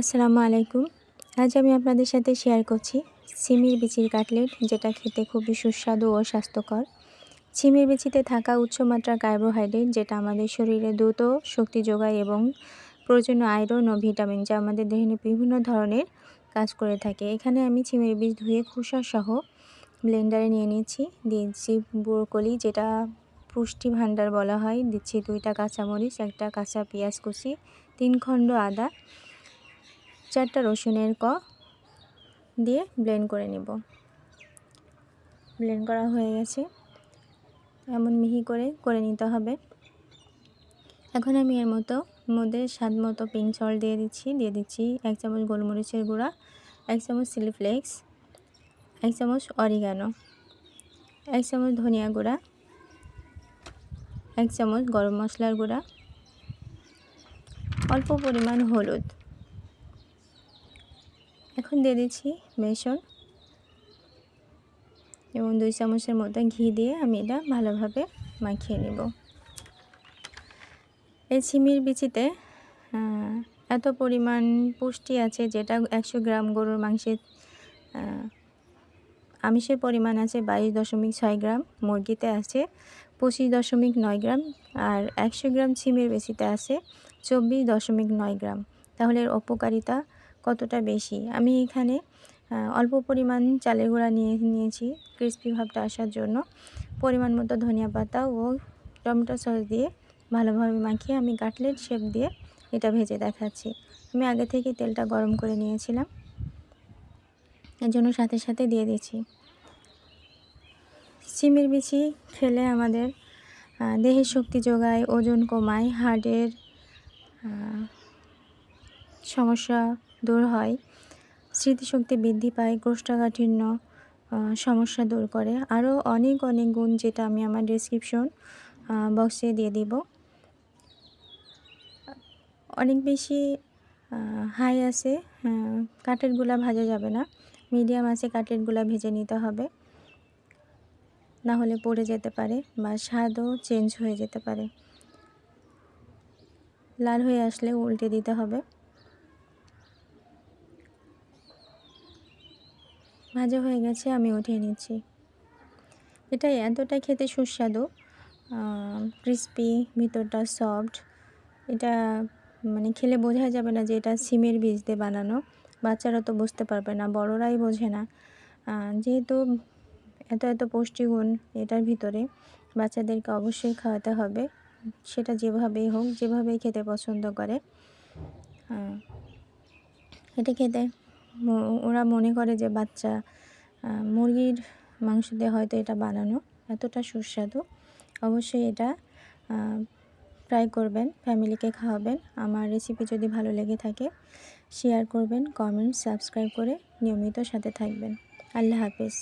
আসসালামু আলাইকুম। আজ আমি আপনাদের সাথে শেয়ার করছি সিমির বিচির কাটলেট, যেটা খেতে খুবই সুস্বাদু ও স্বাস্থ্যকর। সিমির বিচিতে থাকা উচ্চমাত্রার কার্বোহাইড্রেট যেটা আমাদের শরীরে দ্রুত শক্তি যোগায় এবং প্রয়োজনীয় আয়রন ও ভিটামিন যা আমাদের দেহে বিভিন্ন ধরনের কাজ করে থাকে। এখানে আমি চিমের বীজ ধুয়ে খোসা সহ ব্লেন্ডারে নিয়ে নিয়েছি। দিয়েছি ব্রোকলি, যেটা পুষ্টি ভাণ্ডার বলা হয়। দিচ্ছি দুইটা কাঁচামরিচ, একটা কাঁচা পেঁয়াজ কুচি, তিন খণ্ড আদা চারটা রসুনের ক দিয়ে ব্লেন্ড করে নেব। ব্লেন্ড করা হয়ে গেছে। এমন মিহি করে করে নিতে হবে। এখন আমি এর মতো, মধ্যে স্বাদ মতো পিঙ্ক সল্ট দিয়ে দিচ্ছি। দিয়ে দিচ্ছি এক চামচ গোলমরিচের গুঁড়া, এক চামচ চিলি ফ্লেক্স এক চামচ অরিগানো এক চামচ ধনিয়া গুঁড়া, এক চামচ গরম মশলার গুঁড়া, অল্প পরিমাণ হলুদ। এখন দিয়ে দিচ্ছি বেসন এবং দুই চামচের মতো ঘি দিয়ে আমি এটা ভালোভাবে মাখিয়ে নেব। এই ছিমির বিচিতে এত পরিমাণ পুষ্টি আছে যেটা একশো গ্রাম গরুর মাংসের আমিষের পরিমাণ আছে বাইশ দশমিক ছয় গ্রাম, মুরগিতে আছে পঁচিশ দশমিক নয় গ্রাম আর একশো গ্রাম ছিমের বেশিতে আছে চব্বিশ দশমিক নয় গ্রাম। তাহলে এর উপকারিতা কতটা বেশি? আমি এখানে অল্প পরিমাণ চালের গুঁড়া নিয়ে নিয়েছি ক্রিস্পি ভাবটা আসার জন্য। পরিমাণ মতো ধনিয়া পাতা ও টমেটো সস দিয়ে ভালোভাবে মাখিয়ে আমি কাটলেট শেপ দিয়ে এটা ভেজে দেখাচ্ছি। আমি আগে থেকে তেলটা গরম করে নিয়েছিলাম। এর জন্য সাথে সাথে দিয়ে দিচ্ছি। সিমের বিচি খেলে আমাদের দেহের শক্তি যোগায়, ওজন কমায়, হার্টের সমস্যা দূর হয়। স্মৃতিশক্তি বৃদ্ধি পায়, কোষ্ঠকাঠিন্য সমস্যা দূর করে। আরও অনেক অনেক গুণ যেটা আমি আমার ডিসক্রিপশন বক্সে দিয়ে দিব। অনেক বেশি হাই আছে কাঠেরগুলা ভাজা যাবে না। মিডিয়াম আছে, কাঠেরগুলা ভেজে নিতে হবে। না হলে পড়ে যেতে পারে বা স্বাদও চেঞ্জ হয়ে যেতে পারে। লাল হয়ে আসলে উল্টে দিতে হবে। ভাজা হয়ে গেছে, আমি উঠিয়ে নিচ্ছি। এটা এতটা খেতে সুস্বাদু ক্রিস্পি ভিতরটা সফট এটা মানে খেলে বোঝা যাবে না যে এটা সিমের বীজ দিয়ে বানানো। বাচ্চারা তো বুঝতে পারবে না, বড়রাই বোঝে না। যেহেতু এত এত পুষ্টিগুণ এটার ভিতরে, বাচ্চাদেরকে অবশ্যই খাওয়াতে হবে। সেটা যেভাবেই হোক, যেভাবেই খেতে পছন্দ করে। এটা খেতে। ওরা মনে করে যে বাচ্চা মুরগির মাংস দিয়ে হয়তো এটা বানানো এতটা সুস্বাদু। অবশ্যই এটা ট্রাই করবেন, ফ্যামিলিকে খাওয়াবেন। আমার রেসিপি যদি ভালো লেগে থাকে শেয়ার করবেন কমেন্ট সাবস্ক্রাইব করে নিয়মিত সাথে থাকবেন। আল্লাহ হাফেজ।